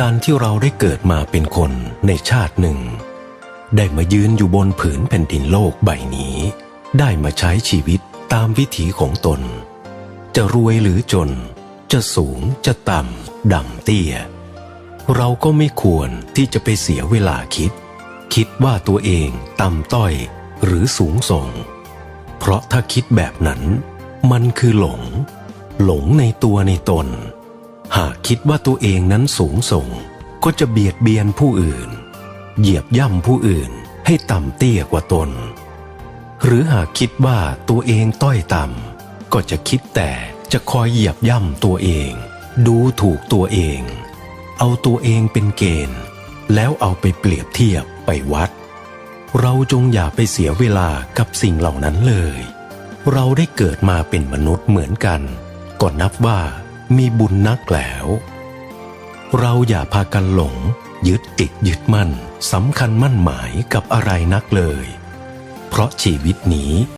การที่เราได้เกิดมาเป็นคนในชาติหนึ่ง ได้มายืนอยู่บนผืนแผ่นดินโลกใบนี้ ได้มาใช้ชีวิตตามวิถีของตน จะรวยหรือจน จะสูงจะต่ำดำเตี้ย เราก็ไม่ควรที่จะไปเสียเวลาคิด คิดว่าตัวเองต่ำต้อยหรือสูงส่ง เพราะถ้าคิดแบบนั้น มันคือหลง หลงในตัวในตน หากคิดว่าตัวเองนั้นสูงส่ง ก็จะเบียดเบียนผู้อื่น เหยียบย่ำผู้อื่นให้ต่ำเตี้ยกว่าตน หรือหากคิดว่าตัวเองต้อยต่ำก็จะคิดแต่จะคอยเหยียบย่ำตัวเอง ดูถูกตัวเอง เอาตัวเองเป็นเกณฑ์ แล้วเอาไปเปรียบเทียบไปวัด เราจงอย่าไปเสียเวลากับสิ่งเหล่านั้นเลย เราได้เกิดมาเป็นมนุษย์เหมือนกัน ก็นับว่า มีบุญนักแล้ว เราอย่าพากันหลง ยึดติดยึดมั่นสำคัญมั่นหมายกับอะไรนักเลย เพราะชีวิตนี้